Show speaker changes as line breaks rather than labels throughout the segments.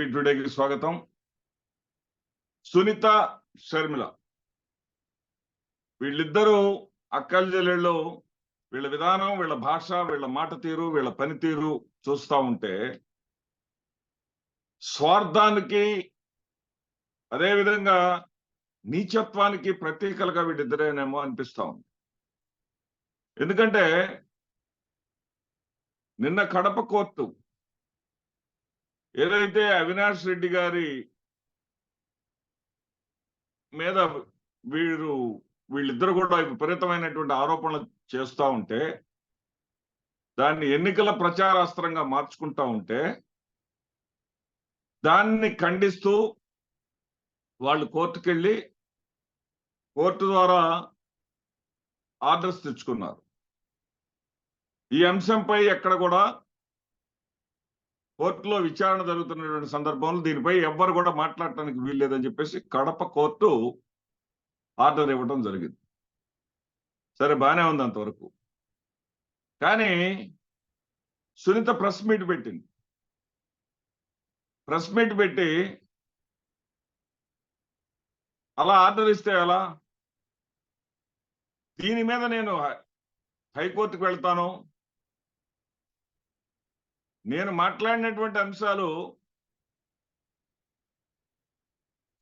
టుడేకి స్వాగతం. సునీత షర్మిల. వీళ్ళిద్దరూ అక్కల చెల్లెళ్ళు వీళ్ళ విధానం వీళ్ళ భాష వీళ్ళ మాట తీరు వీళ్ళ పనితీరు చూస్తా ఉంటే స్వార్థానికి అదేవిధంగా నీచత్వానికి ప్రతీకలుగా వీళ్ళిద్దరేనేమో అనిపిస్తా ఉంది. ఎందుకంటే నిన్న కడప కోర్టు ఏదైతే అవినాష్ రెడ్డి గారి మీద వీరు వీళ్ళిద్దరు కూడా విపరీతమైనటువంటి ఆరోపణలు చేస్తూ ఉంటే దాన్ని ఎన్నికల ప్రచారాస్త్రంగా మార్చుకుంటా ఉంటే దాన్ని ఖండిస్తూ వాళ్ళు కోర్టుకెళ్ళి కోర్టు ద్వారా ఆర్డర్స్ తెచ్చుకున్నారు. ఈ అంశంపై ఎక్కడ కూడా కోర్టులో విచారణ జరుగుతున్నటువంటి సందర్భంలో దీనిపై ఎవ్వరు కూడా మాట్లాడటానికి వీల్లేదని చెప్పేసి కడప కోర్టు ఆర్డర్ ఇవ్వడం జరిగింది. సరే బాగానే ఉంది అంతవరకు. కానీ సునీత ప్రెస్ మీట్ పెట్టింది. ప్రెస్ మీట్ పెట్టి అలా ఆర్డర్ ఇస్తే ఎలా? దీని మీద నేను హైకోర్టుకు వెళ్తాను నేను మాట్లాడినటువంటి అంశాలు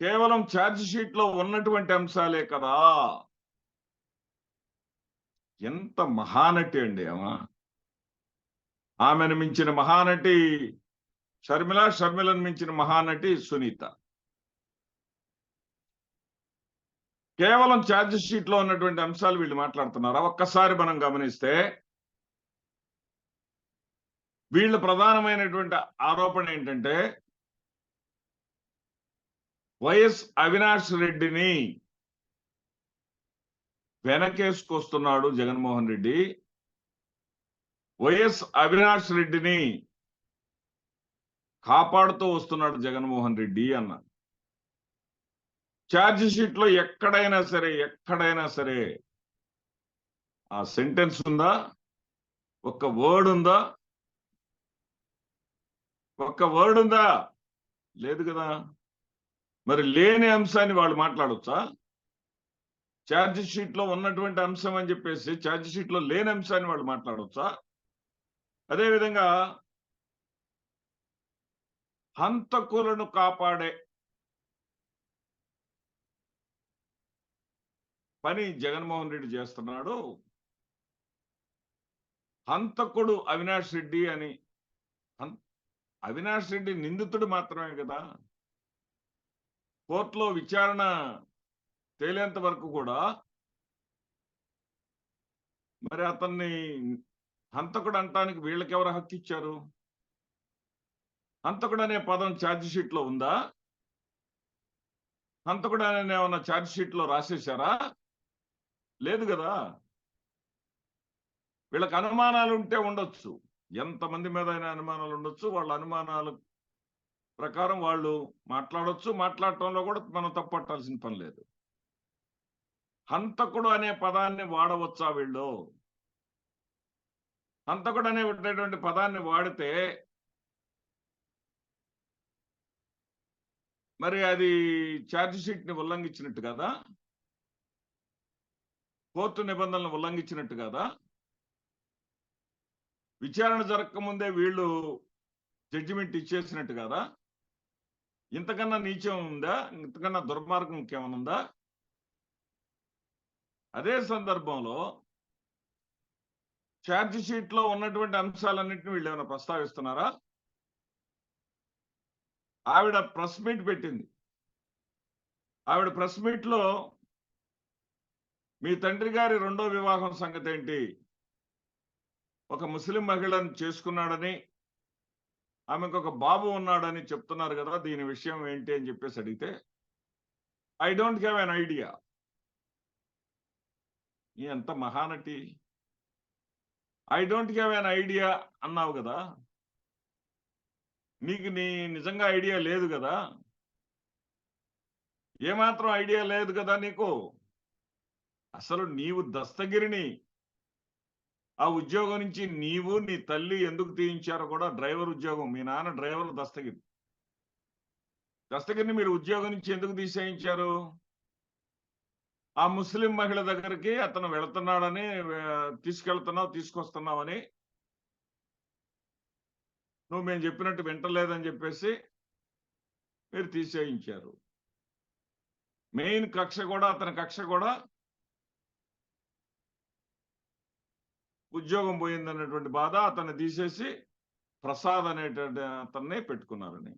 కేవలం ఛార్జ్ షీట్లో ఉన్నటువంటి అంశాలే కదా. ఎంత మహానటి అండి ఆమె ఆమెను మించిన మహానటి షర్మిల షర్మిలను మించిన మహానటి సునీత. కేవలం ఛార్జ్ షీట్లో ఉన్నటువంటి అంశాలు వీళ్ళు మాట్లాడుతున్నారా? ఒక్కసారి మనం గమనిస్తే వీళ్ళ ప్రధానమైనటువంటి ఆరోపణ ఏంటంటే వైఎస్ అవినాష్ రెడ్డిని వెనకేసుకొస్తున్నాడు జగన్మోహన్ రెడ్డి. వైఎస్ అవినాష్ రెడ్డిని కాపాడుతూ వస్తున్నాడు జగన్మోహన్ రెడ్డి అన్న. ఛార్జ్ ఎక్కడైనా సరే ఎక్కడైనా సరే ఆ సెంటెన్స్ ఉందా? ఒక్క వర్డ్ ఉందా? ఒక్క వర్డ్ ఉందా? లేదు కదా. మరి లేని అంశాన్ని వాళ్ళు మాట్లాడొచ్చా? ఛార్జ్లో ఉన్నటువంటి అంశం అని చెప్పేసి ఛార్జ్లో లేని అంశాన్ని వాళ్ళు మాట్లాడొచ్చా? అదేవిధంగా హంతకులను కాపాడే పని జగన్మోహన్ రెడ్డి చేస్తున్నాడు. హంతకుడు అవినాష్ రెడ్డి అని అవినాష్ రెడ్డి నిందితుడు మాత్రమే కదా? కోర్టులో విచారణ తేలేంత వరకు కూడా మరి అతన్ని హంతకుడు అంటానికి వీళ్ళకెవరు హక్కు ఇచ్చారు? హంతకుడు అనే పదం ఛార్జ్షీట్లో ఉందా? హంతకుడు అనే ఏమన్నా ఛార్జ్షీట్లో రాసేశారా? లేదు కదా? వీళ్ళకి అనుమానాలు ఉంటే ఉండొచ్చు. ఎంతమంది మీద అయినా అనుమానాలు ఉండొచ్చు వాళ్ళ అనుమానాలు ప్రకారం వాళ్ళు మాట్లాడొచ్చు. మాట్లాడటంలో కూడా మనం తప్పట్టాల్సిన పని లేదు. హంతకుడు అనే పదాన్ని వాడవచ్చా వీళ్ళు? హంతకుడు అనేటువంటి పదాన్ని వాడితే మరి అది ఛార్జ్ ఉల్లంఘించినట్టు కదా? కోర్టు నిబంధనలను ఉల్లంఘించినట్టు కదా? విచారణ జరగకముందే వీళ్ళు జడ్జిమెంట్ ఇచ్చేసినట్టు కదా? ఇంతకన్నా నీచం ఉందా? ఇంతకన్నా దుర్మార్గం ఇంకేమైనా ఉందా? అదే సందర్భంలో ఛార్జ్ షీట్లో ఉన్నటువంటి అంశాలన్నింటినీ వీళ్ళు ఏమైనా ప్రస్తావిస్తున్నారా? ఆవిడ ప్రెస్ మీట్ పెట్టింది. ఆవిడ ప్రెస్ మీట్లో మీ తండ్రి గారి రెండో వివాహం సంగతి ఏంటి ఒక ముస్లిం మహిళను చేసుకున్నాడని ఆమెకు ఒక బాబు ఉన్నాడని చెప్తున్నారు కదా దీని విషయం ఏంటి అని చెప్పేసి అడిగితే I don't have an idea ఎంత Mahanati. I don't have an idea అన్నావు కదా. నీకు నీ నిజంగా ఐడియా లేదు కదా. ఏమాత్రం ఐడియా లేదు కదా నీకు. అసలు నీవు దస్తగిరిని ఆ ఉద్యోగం నుంచి నీవు నీ తల్లి ఎందుకు తీయించారో కూడా డ్రైవర్ ఉద్యోగం. మీ నాన్న డ్రైవర్ దస్తగిరి. దస్తగిరిని మీరు ఉద్యోగం నుంచి ఎందుకు తీసేయించారు? ఆ ముస్లిం మహిళ దగ్గరికి అతను వెళుతున్నాడని తీసుకెళ్తున్నావు తీసుకొస్తున్నావని నువ్వు మేము చెప్పినట్టు వింటలేదని చెప్పేసి మీరు తీసేయించారు. మెయిన్ కక్ష కూడా అతని కక్ష కూడా ఉద్యోగం పోయిందన్నటువంటి బాధ అతన్ని తీసేసి ప్రసాద్ అనేటువంటి అతన్ని పెట్టుకున్నారని.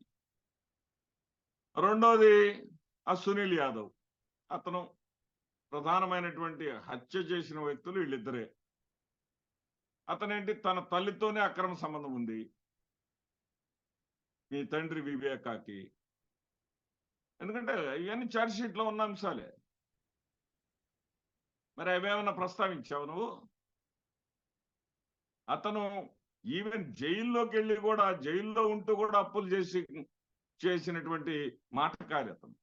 రెండోది ఆ సునీల్ యాదవ్. అతను ప్రధానమైనటువంటి హత్య చేసిన వ్యక్తులు వీళ్ళిద్దరే. అతనేంటి తన తల్లితోనే అక్రమ సంబంధం ఉంది. మీ తండ్రి వివేకాకి. ఎందుకంటే ఇవన్నీ ఛార్జ్ షీట్లో ఉన్న అంశాలే. మరి అవేమన్నా ప్రస్తావించావు నువ్వు? అతను ఈవెన్ జైల్లోకి వెళ్ళి కూడా జైల్లో ఉంటూ కూడా అప్పులు చేసి చేసినటువంటి మాటకారి అతను.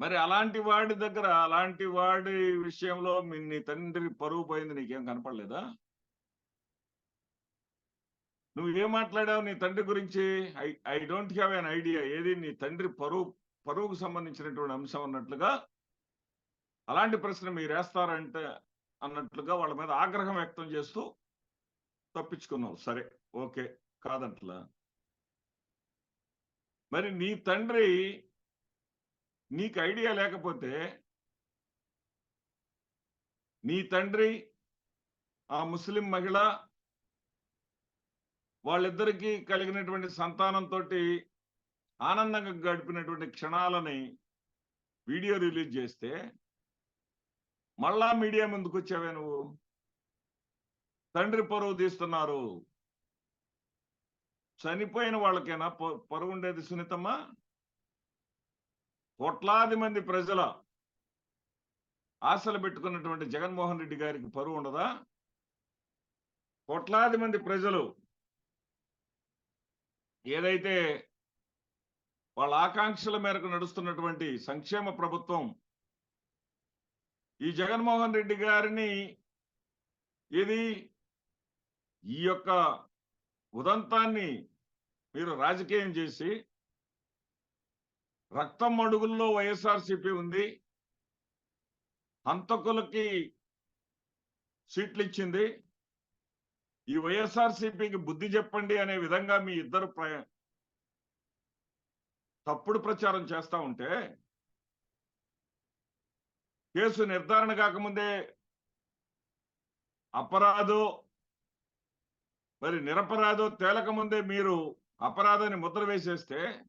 మరి అలాంటి వాడి దగ్గర అలాంటి వాడి విషయంలో మీ నీ తండ్రి పరువు పోయింది నీకేం కనపడలేదా? నువ్వు ఏం మాట్లాడావు నీ తండ్రి గురించి? I I don't have an idea ఏది నీ తండ్రి పరువు పరువుకు సంబంధించినటువంటి అంశం అన్నట్లుగా. అలాంటి ప్రశ్న మీరు వేస్తారంటే అన్నట్లుగా వాళ్ళ మీద ఆగ్రహం వ్యక్తం చేస్తూ తప్పించుకున్నావు. సరే ఓకే కాదట్లా. మరి నీ తండ్రి నీకు ఐడియా లేకపోతే నీ తండ్రి ఆ ముస్లిం మహిళ వాళ్ళిద్దరికీ కలిగినటువంటి సంతానంతో ఆనందంగా గడిపినటువంటి క్షణాలని వీడియో రిలీజ్ చేస్తే మళ్ళా మీడియా ముందుకు వచ్చావే నువ్వు? తండ్రి పరువు తీస్తున్నారు. చనిపోయిన వాళ్ళకైనా? ప- పరువు ఉండేది సునీతమ్మా? కోట్లాది మంది ప్రజల ఆశలు పెట్టుకున్నటువంటి జగన్మోహన్ రెడ్డి గారికి పరువు ఉండదా? కోట్లాది మంది ప్రజలు ఏదైతే వాళ్ళ ఆకాంక్షల మేరకు నడుస్తున్నటువంటి సంక్షేమ ప్రభుత్వం ఈ జగన్మోహన్ రెడ్డి గారిని ఇది ఈ యొక్క ఉదంతాన్ని మీరు రాజకీయం చేసి రక్తం అడుగుల్లో వైఎస్ఆర్సీపీ ఉంది హంతకులకి సీట్లు ఇచ్చింది ఈ వైఎస్ఆర్సీపీకి బుద్ధి చెప్పండి అనే విధంగా మీ ఇద్దరు ప్ర- తప్పుడు ప్రచారం చేస్తా ఉంటే కేసు నిర్ధారణ కాకముందే అపరాధో మరి నిరపరాధో తేలకముందే మీరు అపరాధాన్ని ముద్ర వేసేస్తే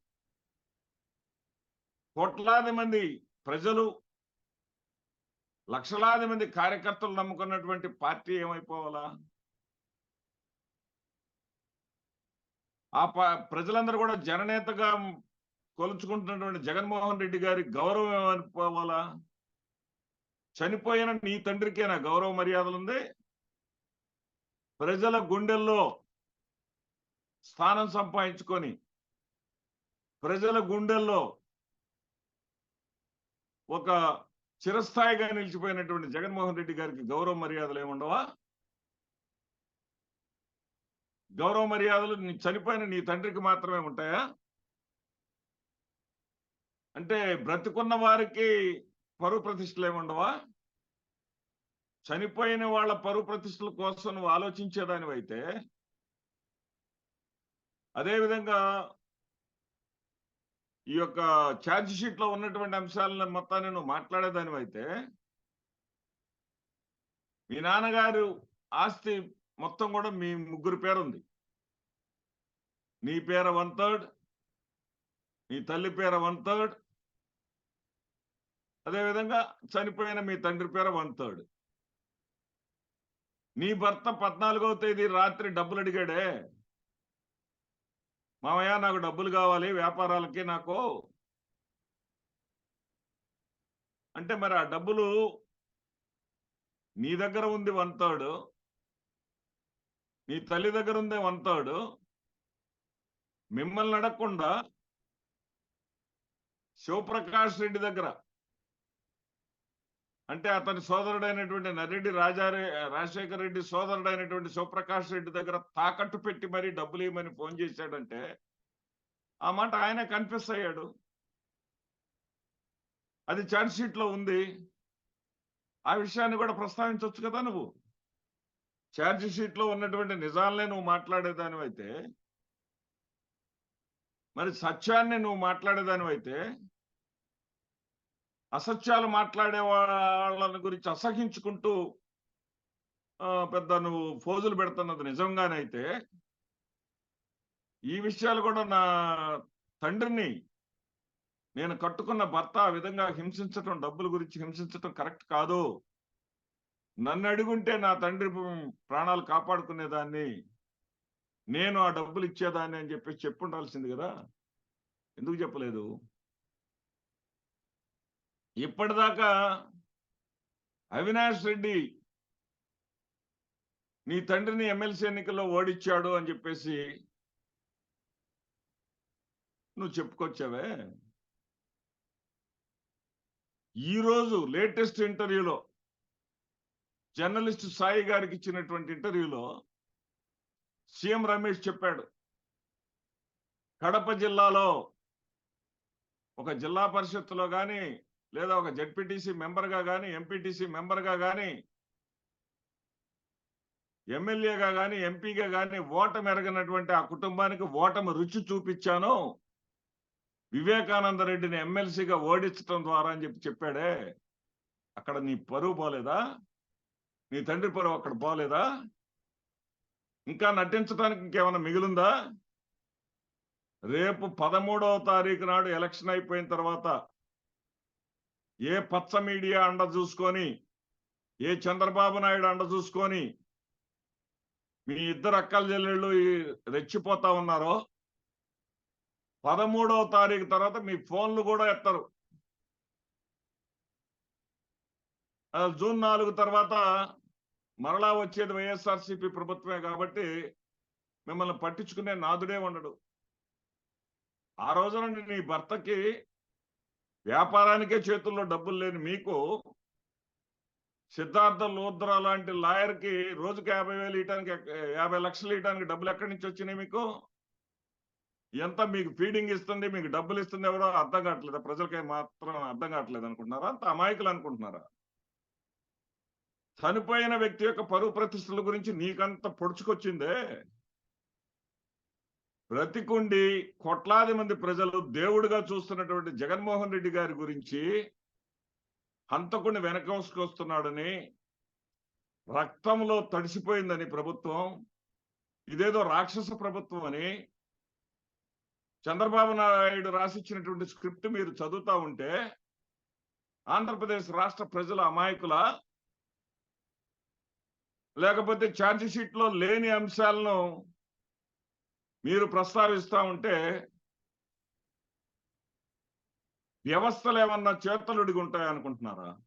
కోట్లాది మంది ప్రజలు లక్షలాది మంది కార్యకర్తలు నమ్ముకున్నటువంటి పార్టీ ఏమైపోవాలా? ఆ ప- ప్రజలందరూ కూడా జననేతగా కొలుచుకుంటున్నటువంటి జగన్మోహన్ రెడ్డి గారి గౌరవం ఏమైపోవాలా? చనిపోయిన నీ తండ్రికేనా గౌరవ మర్యాదలు ఉంది. ప్రజల గుండెల్లో స్థానం సంపాదించుకొని ప్రజల గుండెల్లో ఒక చిరస్థాయిగా నిలిచిపోయినటువంటి జగన్మోహన్ రెడ్డి గారికి గౌరవ మర్యాదలు ఏముండవా గౌరవ మర్యాదలు నీ చనిపోయిన నీ తండ్రికి మాత్రమే ఉంటాయా? అంటే బ్రతికున్న వారికి పరువు ప్రతిష్టలు ఏముండవా చనిపోయిన వాళ్ళ పరువు ప్రతిష్టల కోసం నువ్వు ఆలోచించేదానివైతే అదేవిధంగా ఈ యొక్క ఛార్జ్ ఉన్నటువంటి అంశాలను మొత్తాన్ని నువ్వు మాట్లాడేదానివైతే మీ నాన్నగారు ఆస్తి మొత్తం కూడా మీ ముగ్గురు పేరుంది. నీ పేర వన్ థర్డ్ నీ తల్లి పేర వన్ థర్డ్ అదేవిధంగా చనిపోయిన మీ తండ్రి పేర వన్ థర్డ్ నీ భర్త పద్నాలుగవ తేదీ రాత్రి డబ్బులు అడిగాడే. మామయ్య నాకు డబ్బులు కావాలి వ్యాపారాలకి నాకు. అంటే మరి ఆ డబ్బులు నీ దగ్గర ఉంది వన్ థర్డ్ నీ తల్లి దగ్గర ఉంది వన్ థర్డ్ మిమ్మల్ని అడగకుండా శివప్రకాష్ రెడ్డి దగ్గర అంటే అతని సోదరుడైనటువంటి నరెడ్డి రాజారే రాజశేఖర రెడ్డి సోదరుడైనటువంటి శివప్రకాష్ రెడ్డి దగ్గర తాకట్టు పెట్టి మరీ డబ్బులు ఇవ్వమని ఫోన్ చేశాడంటే ఆ మాట ఆయన కన్ఫ్యూస్ అయ్యాడు. అది ఛార్జ్ షీట్లో ఉంది. ఆ విషయాన్ని కూడా ప్రస్తావించవచ్చు కదా నువ్వు? ఛార్జ్ షీట్లో ఉన్నటువంటి నిజాలనే నువ్వు మాట్లాడేదానివైతే మరి సత్యాన్ని నువ్వు మాట్లాడేదానివైతే అసత్యాలు మాట్లాడే వాళ్ళని గురించి అసహించుకుంటూ పెద్ద నువ్వు ఫోజులు పెడుతున్నది నిజంగానైతే ఈ విషయాలు కూడా నా తండ్రిని నేను కట్టుకున్న భర్త ఆ విధంగా హింసించటం డబ్బుల గురించి హింసించటం కరెక్ట్ కాదు. నన్ను అడుగుంటే నా తండ్రి ప్రాణాలు కాపాడుకునేదాన్ని నేను ఆ డబ్బులు ఇచ్చేదాన్ని అని చెప్పేసి చెప్పుండాల్సింది కదా. ఎందుకు చెప్పలేదు? ఇప్పటిదాకా అవినాష్ రెడ్డి నీ తండ్రిని ఎమ్మెల్సీ ఎన్నికల్లో ఓడిచ్చాడు అని చెప్పేసి నువ్వు చెప్పుకొచ్చావే? ఈరోజు లేటెస్ట్ ఇంటర్వ్యూలో జర్నలిస్ట్ సాయి గారికి ఇచ్చినటువంటి ఇంటర్వ్యూలో సీఎం రమేష్ చెప్పాడు. కడప జిల్లాలో ఒక జిల్లా పరిషత్తులో కానీ లేదా ఒక జడ్పీటీసీ మెంబర్గా కానీ ఎంపీటీసీ మెంబర్గా కానీ ఎమ్మెల్యేగా కానీ ఎంపీగా కానీ ఓటమి ఎరగనటువంటి ఆ కుటుంబానికి ఓటమి రుచి చూపించాను. వివేకానంద రెడ్డిని ఎమ్మెల్సీగా ఓడించడం ద్వారా అని చెప్పి చెప్పాడే. అక్కడ నీ పరువు పోలేదా? నీ తండ్రి పరువు అక్కడ పోలేదా? ఇంకా నటించడానికి ఇంకేమైనా మిగిలిందా? రేపు పదమూడవ తారీఖు నాడు ఎలక్షన్ అయిపోయిన తర్వాత ఏ పచ్చ మీడియా అండ చూసుకొని ఏ చంద్రబాబు నాయుడు అండ చూసుకొని మీ ఇద్దరు అక్కల చెల్లెళ్ళు రెచ్చిపోతా ఉన్నారో పదమూడవ తారీఖు తర్వాత మీ ఫోన్లు కూడా ఎత్తరు. జూన్ నాలుగు తర్వాత మరలా వచ్చేది వైఎస్ఆర్సీపీ ప్రభుత్వమే కాబట్టి మిమ్మల్ని పట్టించుకునే నాదుడే ఉండడు. ఆ రోజున నీ భర్తకి వ్యాపారానికే చేతుల్లో డబ్బులు లేని మీకు సిద్ధార్థ లోద్ర లాంటి లాయర్కి రోజుకి యాభై వేలు ఇవ్వడానికి యాభై లక్షలు ఇవ్వడానికి డబ్బులు ఎక్కడి నుంచి వచ్చినాయి మీకు? ఎంత మీకు ఫీడింగ్ ఇస్తుంది మీకు డబ్బులు ఇస్తుంది ఎవరో అర్థం కావట్లేదు? ప్రజలకి మాత్రం అర్థం కావట్లేదు అనుకుంటున్నారా? అంత అమాయకులు అనుకుంటున్నారా? చనిపోయిన వ్యక్తి యొక్క పరువు ప్రతిష్టల గురించి నీకంత పొడుచుకొచ్చిందే? బ్రతికుండి కోట్లాది మంది ప్రజలు దేవుడిగా చూస్తున్నటువంటి జగన్మోహన్ రెడ్డి గారి గురించి హంతకుని వెనకసుకొస్తున్నాడని రక్తంలో తడిసిపోయిందని ప్రభుత్వం ఇదేదో రాక్షస ప్రభుత్వం అని చంద్రబాబు నాయుడు రాసిచ్చినటువంటి స్క్రిప్ట్ మీరు చదువుతా ఉంటే ఆంధ్రప్రదేశ్ రాష్ట్ర ప్రజల అమాయకుల లేకపోతే ఛార్జ్ లేని అంశాలను మీరు ప్రస్తావిస్తా ఉంటే వ్యవస్థలు ఏమన్నా చేతలుడిగి ఉంటాయి అనుకుంటున్నారా?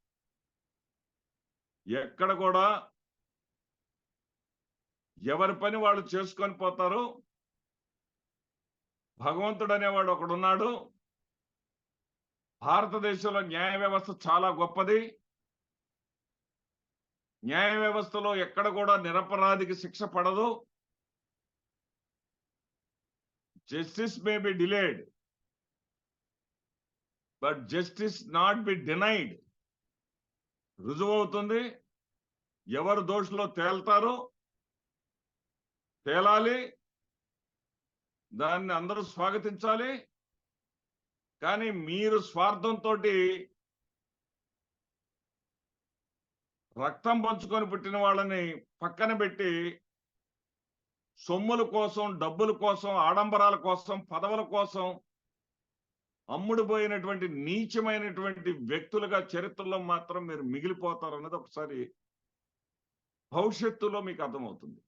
ఎక్కడ కూడా ఎవరి పని వాళ్ళు చేసుకొని పోతారు. భగవంతుడు అనేవాడు ఒకడున్నాడు. భారతదేశంలో న్యాయ వ్యవస్థ చాలా గొప్పది. న్యాయ వ్యవస్థలో ఎక్కడ కూడా నిరపరాధికి శిక్ష పడదు. Justice may be delayed but justice not be denied రుజువవుతుంది. ఎవరు దోషులో తేల్తారు తేలాలి. దాన్ని అందరూ స్వాగతించాలి. కానీ మీరు స్వార్థంతో రక్తం పంచుకొని పుట్టిన వాళ్ళని పక్కన పెట్టి సొమ్ముల కోసం డబ్బుల కోసం ఆడంబరాల కోసం పదవుల కోసం అమ్ముడు పోయినటువంటి నీచమైనటువంటి వ్యక్తులుగా చరిత్రలో మాత్రం మీరు మిగిలిపోతారు అన్నది ఒకసారి భవిష్యత్తులో మీకు అర్థమవుతుంది.